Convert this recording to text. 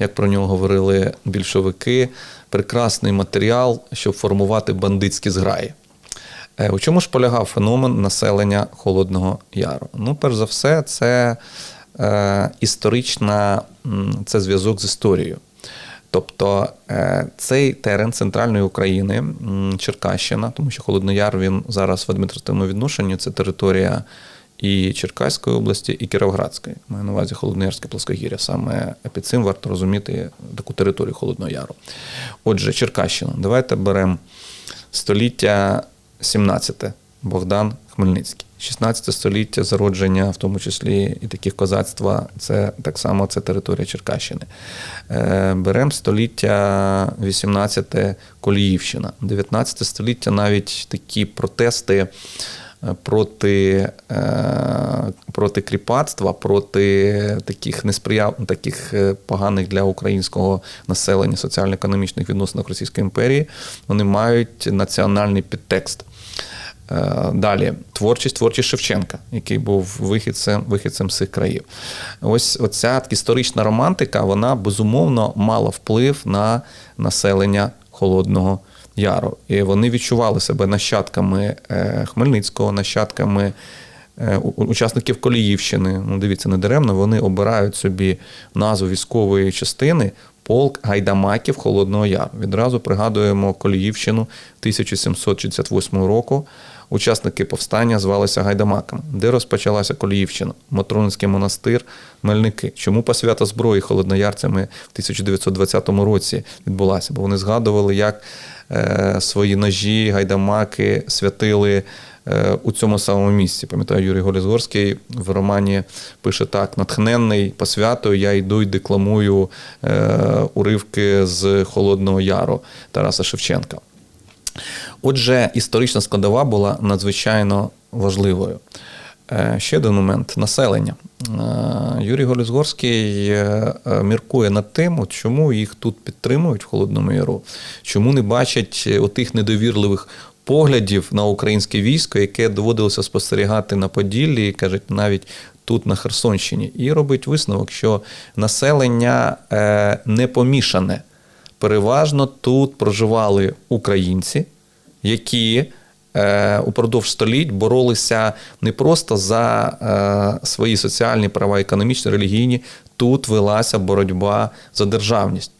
як про нього говорили більшовики, прекрасний матеріал, щоб формувати бандитські зграї. Е, У чому ж полягав феномен населення Холодного Яру? Ну, перш за все, це е, історична, це зв'язок з історією. Тобто е, цей терен центральної України, Черкащина, тому що Холодний Яр він зараз в адміністративному відношенні це територія і Черкаської області, і Кіровоградської. Маю на увазі Холодноярське плоскогір'я. Саме під цим варто розуміти таку територію Холодного Яру. Отже, Черкащина. Давайте беремо століття 17 Богдан Хмельницький. 16 століття зародження, в тому числі і таких козацтва, це так само це територія Черкащини. Е, Беремо століття 18 Коліївщина. 19 століття навіть такі протести проти, е, проти кріпацтва, проти таких несприяв, таких е, поганих для українського населення соціально-економічних відносинах Російської імперії, вони мають національний підтекст. Е, Далі творчість творчість Шевченка, який був вихідцем, вихідцем цих країв. Ось оця історична романтика, вона безумовно мала вплив на населення Холодного Яру. І вони відчували себе нащадками е, Хмельницького, нащадками е, учасників Коліївщини. Ну, дивіться, не даремно, вони обирають собі назву військової частини. Полк гайдамаків Холодного Яру. Відразу пригадуємо Коліївщину 1768 року. Учасники повстання звалися гайдамаками. Де розпочалася Коліївщина? Матронинський монастир, Мельники. Чому посвята зброї холодноярцями в 1920 році відбулася? Бо вони згадували, як е, свої ножі, гайдамаки святили е, у цьому самому місці. Пам'ятаю, Юрій Голізгорський в романі пише так: натхненний посвятою, я йду й декламую е, уривки з Холодного Яру Тараса Шевченка. Отже, історична складова була надзвичайно важливою. Е, Ще один момент населення. Е, Юрій Голізгорський е, міркує над тим, от чому їх тут підтримують в Холодному Яру, чому не бачать отих недовірливих поглядів на українське військо, яке доводилося спостерігати на Поділлі, кажуть, навіть тут на Херсонщині, і робить висновок, що населення не помішане. Переважно тут проживали українці, які е, упродовж століть боролися не просто за е, свої соціальні права, економічні, релігійні. Тут велася боротьба за державність.